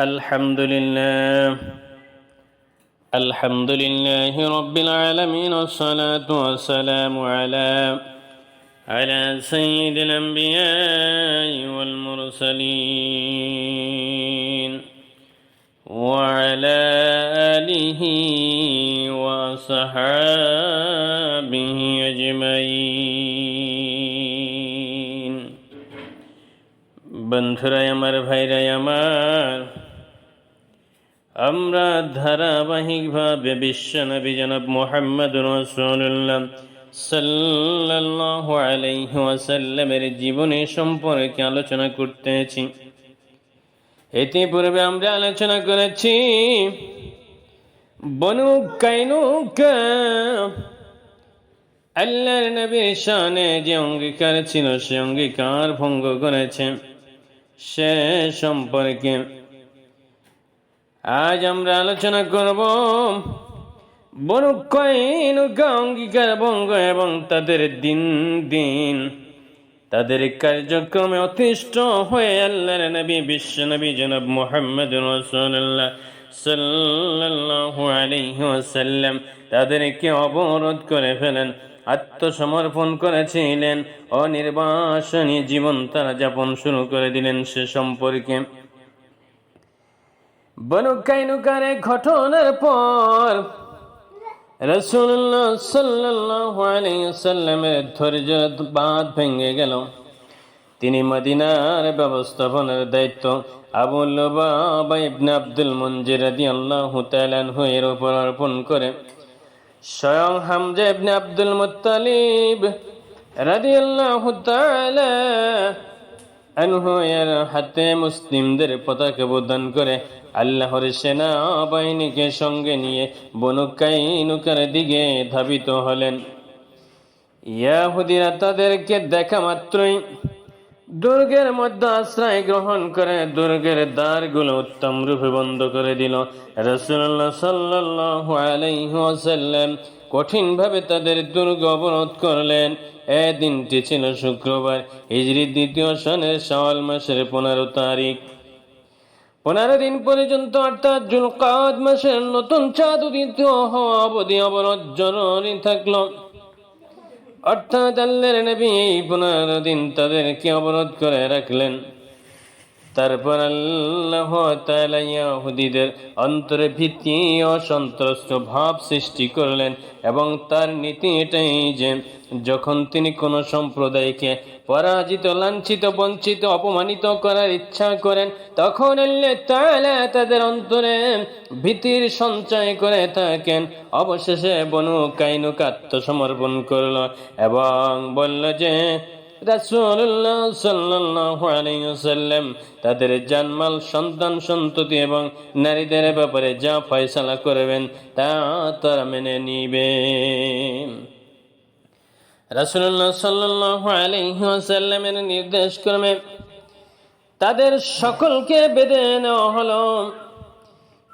الحمد لله الحمد لله رب العالمين والصلاة والسلام على على سيد الأنبياء والمرسلين وعلى آله وصحابه أجمعين বন্ধুরাই আমার ভাইরাই আমার আমরা ধারাবাহিকভাবে বিশ্বনবী জনাব মোহাম্মদ রসুল্লাহ সাল্লাহ আলাইহি ওয়াসাল্লামের জীবনী সম্পর্কে আলোচনা করতেছি। ইতিপূর্বে আমরা আলোচনা করেছি, বনু কাইনুকা, আল্লাহর নবীর শানে যে অঙ্গীকার ছিল, সে অঙ্গীকার ভঙ্গ করেছে। সে সম্পর্কে আজ আমরা আলোচনা করব বনু কয়েনুকা অঙ্গীকার ভঙ্গ এবং তাদের দিন দিন। তাদের কার্যক্রমে অতিষ্ঠ হয়ে আল্লাহর নবী, বিশ্ব নবী জনাব মোহাম্মদ রসুল্লাহ সাল্লাল্লাহু আলাইহি ওয়াসাল্লাম তাদেরকে অবরোধ করে ফেলেন, আত্মসমর্পণ করেছিলেন, অনির্বাসনী জীবন তারা যাপন শুরু করে দিলেন সে সম্পর্কে। বনু কাইনুকার এক ঘটনার পর রসুল্লাহ সাল্লামের ধৈর্য বাঁধ ভেঙে গেল। তিনি মদিনার ব্যবস্থাপনার দায়িত্ব আবুল বাবা ইবনে আব্দুল মঞ্জির রাদিয়াল্লাহু তাআলা এর উপর অর্পণ করে। স্বয়ং হামজা ইবনে আব্দুল মুত্তালিব রাদিয়াল্লাহু তাআলা আনহু হাতে মুসলিমদের পতাকা প্রদান করে আল্লাহর সেনা বাহিনীকে সঙ্গে নিয়ে বনুকাইনুকার দিকে ধাবিত হলেন। ইয়াহুদিরা তাদেরকে দেখা মাত্রই দুর্গের মধ্যে আশ্রয় গ্রহণ করে দুর্গের দ্বারগুলো উত্তম রূপে বন্ধ করে দিল। রসুল্লাহ সাল্লাহ আলাইসাল্লাম কঠিনভাবে তাদের দুর্গ অবরোধ করলেন। এ দিনটি ছিল শুক্রবার হিজরি দ্বিতীয় সনের শাওয়াল মাসের পনেরো তারিখ। পনেরো দিন পর্যন্ত, অর্থাৎ জুলকাদ মাসের নতুন চাঁদ উদিত হওয়া অবধি অবরোধ জরুরি থাকল। অর্থাৎ আল্লাহর নবী এই পনেরো দিন তাদেরকে অবরোধ করে রাখলেন। তারপর আল্লাহ তালাইয়াহুদিদের অন্তরে ভীতি অসন্ত্রস্ত ভাব সৃষ্টি করলেন এবং তার নীতি এটাই যে, যখন তিনি কোনো সম্প্রদায়কে পরাজিত, লাঞ্ছিত, বঞ্চিত, অপমানিত করার ইচ্ছা করেন, তখন আল্লাহ তাদের অন্তরে ভীতির সঞ্চয় করে থাকেন। অবশেষে বনু কাইনুক আত্মসমর্পণ করল এবং বলল যে তাদের জানমাল, সন্তান, সন্ততি এবং নারীদের ব্যাপারে যা ফয়সালা করবেন তা তারা মেনে নিবে। রাসূলুল্লাহ সাল্লাল্লাহু আলাইহি ওয়াসাল্লামের নির্দেশ ক্রমে তাদের সকলকে বেঁধে নেওয়া হলো।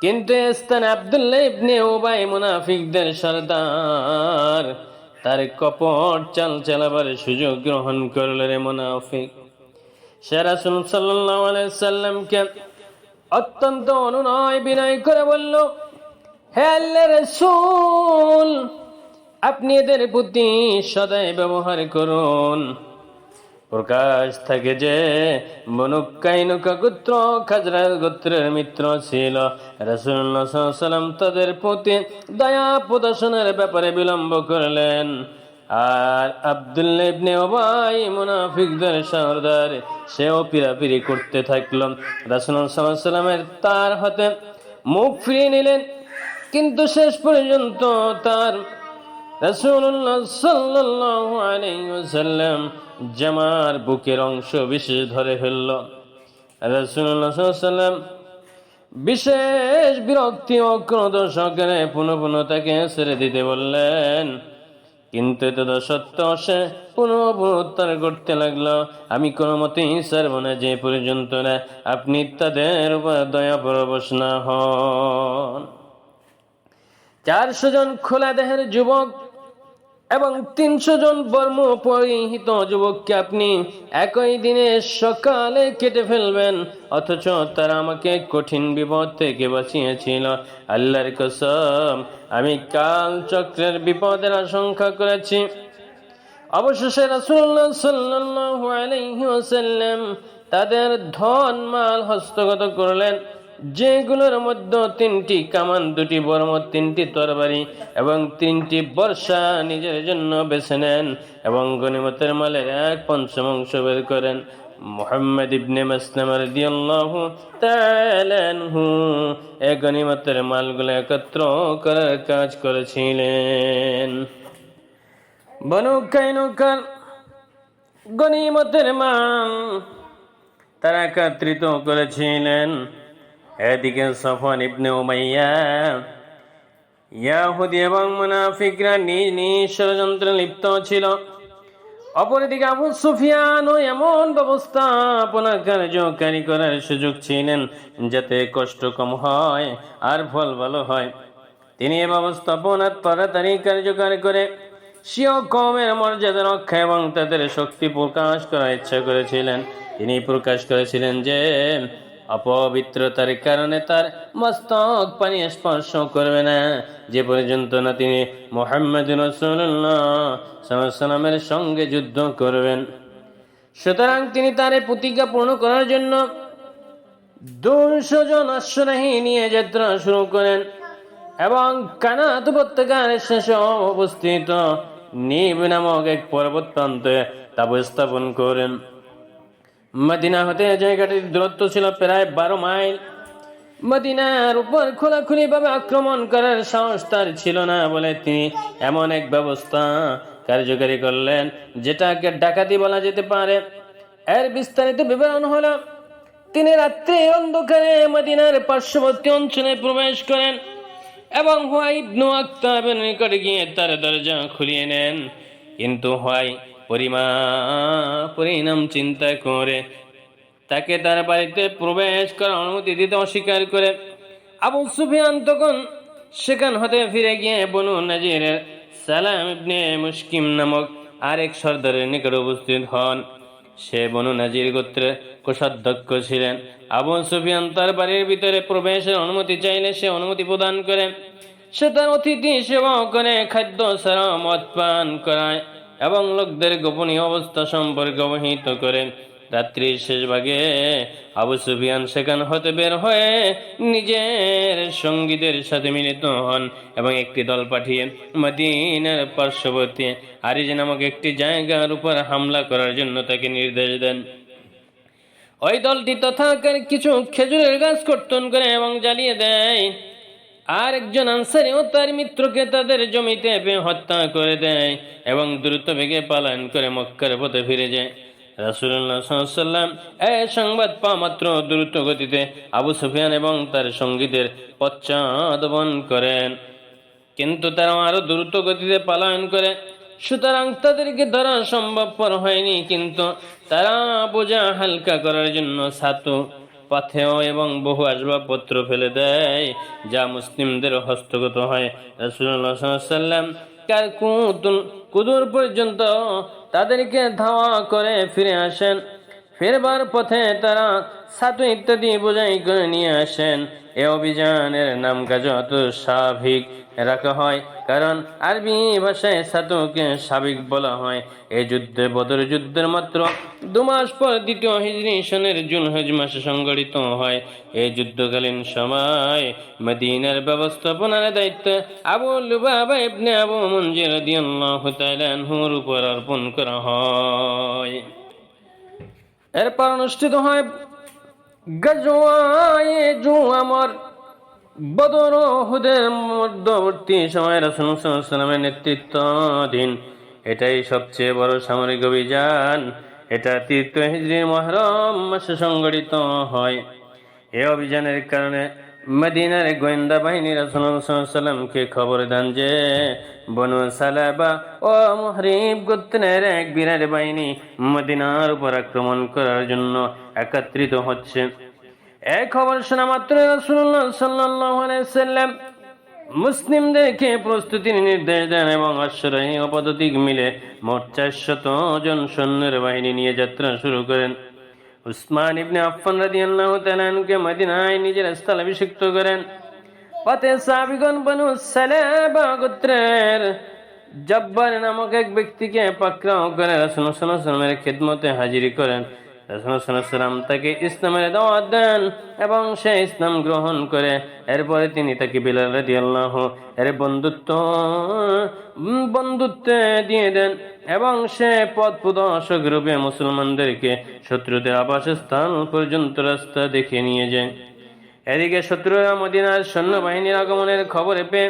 কিন্তু স্থানে আব্দুল্লাহ ইবনে উবাই মুনাফিকদের সর্দার তার কপট চাল চালাবার সুযোগ গ্রহণ করল রে মুনাফিক। সে রাসূল সাল্লাল্লাহু আলাইহি সাল্লামকে অত্যন্ত অনুনয় বিনয় করে বলল, হে আল্লাহর রাসূল আপনি এদের প্রতি সদাই ব্যবহার করুন। প্রকাশ থাকে যে বনুকাইনুকা গোত্র খাজরা গোত্রের মিত্র ছিল। রাসুল্লাহ সাল্লাম তাদের প্রতি দয়া প্রদর্শনের ব্যাপারে বিলম্ব করলেন। আর আবদুল্লাহ ইবনে ওবাই মুনাফিকদের সর্দার সেও পিরাপিরি করতে থাকল। রাসুল্লাহ সাল্লামের তার হাতে মুখ ফিরিয়ে নিলেন, কিন্তু শেষ পর্যন্ত তার জামার বুকের অংশ বিশেষ ধরে ফেলল। রাসূলুল্লাহ সাল্লাম বিশেষ বিরক্তি ও ক্রোধ সহকারে পুনঃ পুনঃ তাকে ছেড়ে দিতে বললেন, কিন্তু তদ সত্য সে পুনঃ করতে লাগল। আমি কোনো মতেই ছাড়ব না যে পর্যন্ত না আপনি তাদের উপর দয়া পরবশ না হন। চারশো জন খোলা দেহের যুবক এবং তিনশো জন বর্ম পরিহিত যুবককে আপনি একই দিনে সকালে কেটে ফেলবেন, অথচ তারা আমাকে কঠিন বিপদ থেকে বাঁচিয়েছিল। আল্লাহর কসম, আমি কাল চক্রের বিপদের আশঙ্কা করেছি। অবশেষে রাসূলুল্লাহ সাল্লাল্লাহু আলাইহি তাদের ধন, মাল হস্তগত করলেন। যেগুলোর মধ্যে তিনটি কামান, দুটি বর্ম, তিনটি তরবারি এবং তিনটি বর্ষা নিজের জন্য বেছে নেন এবং গনিমতের মালের এক পঞ্চমাংশ বের করেন। মোহাম্মদ ইবনে মাসলাম রাদিয়াল্লাহু তাআলা আনহু এ গনিমতের মালগুলো একত্র করার কাজ করেছিলেন। বনু কাইনুকার গনিমতের মান তারা একত্রিত করেছিলেন। এদিকে সফন ইবনে উমাইয়া, ইয়াহুদি এবং মুনাফিকরা নিজ নিজ ষড়যন্ত্রে লিপ্ত ছিল। অপরদিকে আবু সুফিয়ানও এমন ব্যবস্থাপনা কার্যকারী করার সুযোগ ছিলেন যাতে কষ্ট কম হয় আর ফল ভালো হয়। তিনি এ ব্যবস্থাপনা তাড়াতাড়ি কার্যকর করে স্বীয় কমের মর্যাদা রক্ষা এবং তাদের শক্তি প্রকাশ করার ইচ্ছা করেছিলেন। তিনি প্রকাশ করেছিলেন যে অপবিত্রতার কারণে তার মস্তক পানি স্পর্শ করবে না। যে পর্যন্ত না তিনি মোহাম্মদ রসুল্লাহামের সঙ্গে যুদ্ধ করবেন। সুতরাং তিনি তার প্রতিজ্ঞা পূর্ণ করার জন্য দুশো জন অশ্বরাহী নিয়ে যাত্রা শুরু করেন এবং কানাত উপত্যকার শেষে অবস্থিত নিব নামক এক পর্বত প্রান্তে তাবু স্থাপন করেন। মদিনা হতে জায়গাটির দূরত্ব ছিল প্রায় বারো মাইল। মদিনার উপর খোলাখুলি ভাবে আক্রমণ করার সাহস তার ছিল না বলে তিনি এমন এক ব্যবস্থা কার্যকারী করলেন, যেটাকে ডাকাতি বলা যেতে পারে। এর বিস্তারিত বিবরণ হলো, তিনি রাত্রে অন্ধকারে মদিনার পার্শ্ববর্তী অঞ্চলে প্রবেশ করেন এবং হোয়াই ইবনু আক্তাবের নিকটে গিয়ে তার দরজা খুলিয়ে নেন। কিন্তু হোয়াই পরিমা পরিণাম চিন্তা করে। তাকে তার বাড়িতে প্রবেশ করার অনুমতি দিতে অস্বীকার করে। আবু সুফিয়ান তখন সেখান হতে ফিরে গিয়ে বনু নাজিরের সালাম ইবনে মুশকিম নামক আরেক সর্দারের নিকট উপস্থিত হন। সে বনু নাজির গোত্রের কোষাধ্যক্ষ ছিলেন। আবু সুফিয়ান তার বাড়ির ভিতরে প্রবেশের অনুমতি চাইলে সে অনুমতি প্রদান করে। সে তার অতিথি সেবা করে খাদ্য সারা মদ পান করায়। এবং লোকদের গোপনীয় অবস্থা সম্পর্কে অবহিত করে রাত্রির শেষ ভাগে আবু সুফিয়ান সেখান হতে বের হয়ে নিজের সঙ্গীদের সাথে মিলিত হন এবং একটি দল পাঠিয়ে মদিনার পার্শ্ববর্তী আরিজ নামক একটি জায়গার উপর হামলা করার জন্য তাকে নির্দেশ দেন। ওই দলটি তথাকার কিছু খেজুরের গাছ কর্তন করে এবং জ্বালিয়ে দেয়। আর একজন আনসারিও তার মিত্রকে তাদের জমিতে হত্যা করে দেয় এবং দ্রুত বেগে পালন করে মক্কার পথে ফিরে যায়। রাসুল্লাহ এ সংবাদ পা মাত্র দ্রুত গতিতে আবু সুফিয়ান এবং তার সঙ্গীদের পশ্চাদবন করেন। কিন্তু তারা আরও দ্রুত গতিতে পালায়ন করে। সুতরাং তাদেরকে ধরা সম্ভবপর হয়নি, কিন্তু তারা বোঝা হালকা করার জন্য ছাতু পাথেয় এবং বহু আসবাবপত্র ফেলে দেয়, যা মুসলিমদের হস্তগত হয়। রাসুল্লাহ সাল্লাম কার কুদুর পর্যন্ত তাদেরকে ধাওয়া করে ফিরে আসেন। ফেরবার পথে তারা সাতু ইত্যাদি বোঝাই করে নিয়ে আসেন। এ অভিযানের নাম কাজ অত স্বাভাবিক রাখা হয়। কারণ আরবি ভাষায় সাতুকে সাবিক বলা হয়। এই যুদ্ধে বদর যুদ্ধের মাত্র দু মাস পর দ্বিতীয় হিজরি জুন হজ মাসে সংগঠিত হয়। এই যুদ্ধকালীন সময় মদিনার ব্যবস্থাপনার দায়িত্ব আবু লুবাবা ইবনে আবু মঞ্জির রাদিয়াল্লাহু তাআলা উপর অর্পণ করা হয়। এরপর অনুষ্ঠিত হয় গজওয়ায়ে জু আমার বদর হুদের মধ্যবর্তী সময় রাসুলের নেতৃত্বাধীন। এটাই সবচেয়ে বড় সামরিক অভিযান। এটা তৃতীয় হিজড়ির মহরম মাসে সংগঠিত হয়। এ অভিযানের কারণে মদিনার গোয়েন্দা বাহিনী রাসুলামকে খবর দেন যে, বনু সালাবা ও মহরিব গোত্রের এক বিরাট বাহিনী মদিনার উপর আক্রমণ করার জন্য একত্রিত হচ্ছে। এক খবর শোনা মাত্র রাসুল্লাহ সাল্লাহ মুসলিমদেরকে প্রস্তুতির নির্দেশ দেন এবং ও পদতিক মিলে মোট চারশত জন সৈন্যের বাহিনী নিয়ে যাত্রা শুরু করেন। উসমান ইবনে আফফান রাদিয়াল্লাহু তাআলাকে মদিনায় নিজের স্থল অভিষিক্ত করেন। পথে সাবিগণ বনু সালাবা গোত্রের জব্বার নামক এক ব্যক্তিকে পাকড়াও করে রাসূল ওয়াসাল্লামের খেদমতে হাজিরি করেন। রাসূল সাল্লাল্লাহু আলাইহি ওয়াসাল্লাম তাকে ইসলামের দাওয়াত দেন এবং সে ইসলাম গ্রহণ করে। এরপরে তিনি তাকে বিলাল রাদিয়াল্লাহু, এর বন্ধুত্ব বন্ধুত্বে দিয়ে দেন এবং সে পথ প্রদর্শক রূপে মুসলমানদেরকে শত্রুদের আবাসস্থান পর্যন্ত রাস্তা দেখে নিয়ে যায়। এদিকে শত্রুরা মদিনার সৈন্যবাহিনীর আগমনের খবর পেয়ে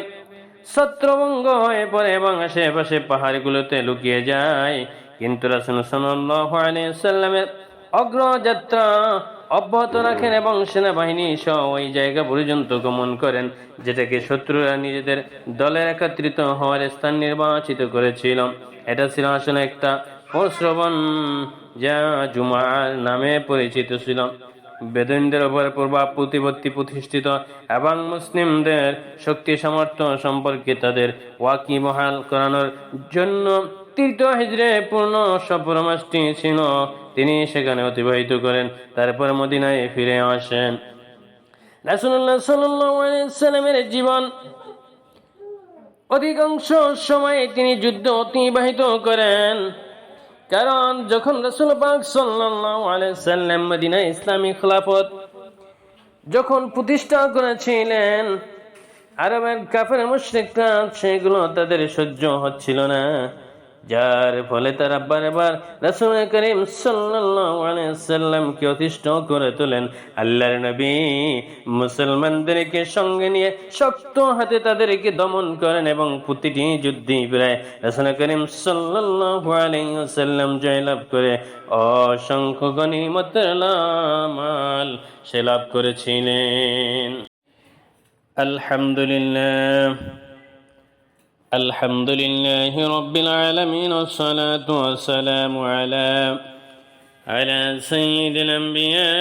ছত্রভঙ্গ হয়ে পড়ে এবং আশেপাশে পাহাড়গুলোতে লুকিয়ে যায়। কিন্তু রাসুল সাল্লামের অগ্রযাত্রা অব্যাহত রাখেন এবং সেনাবাহিনী সহ ওই জায়গা পর্যন্ত গমন করেন, যেটাকে শত্রুরা নিজেদের দলের একত্রিত হওয়ার স্থান নির্বাচিত করেছিল। এটা ছিল আসলে একটা প্রশ্রবণ যা জুমার নামে পরিচিত ছিল। বেদনদের উপর প্রভাব প্রতিপত্তি প্রতিষ্ঠিত এবং মুসলিমদের শক্তি সামর্থ্য সম্পর্কে তাদের ওয়াকি বহাল করানোর জন্য তৃতীয় হিজরে পূর্ণ সফর ছিল তিনি সেখানে অতিবাহিত করেন, তারপর মদিনায় ফিরে আসেন। রাসুল্লাহ জীবন অধিকাংশ সময় তিনি যুদ্ধ অতিবাহিত করেন। কারণ যখন রসুল পাক সাল্লাম মদিনা ইসলামী খেলাফত যখন প্রতিষ্ঠা করেছিলেন, আরবের কাফের মুশরিকরা সেগুলো তাদের সহ্য হচ্ছিল না। যার ফলে তারা বারবার রাসূল করিম সাল্লামকে অতিষ্ঠ করে তোলেন। আল্লাহর নবী মুসলমানদেরকে সঙ্গে নিয়ে শক্ত হাতে তাদেরকে দমন করেন এবং প্রতিটি যুদ্ধে প্রায় রাসূল করিম সাল্লাল্লাহু আলাইহি সাল্লাম জয়লাভ করে অসংখ্য গনিমতের মাল সে লাভ করেছিলেন। আলহামদুলিল্লাহ। الحمد لله رب العالمين والصلاة والسلام على على سيد الأنبياء.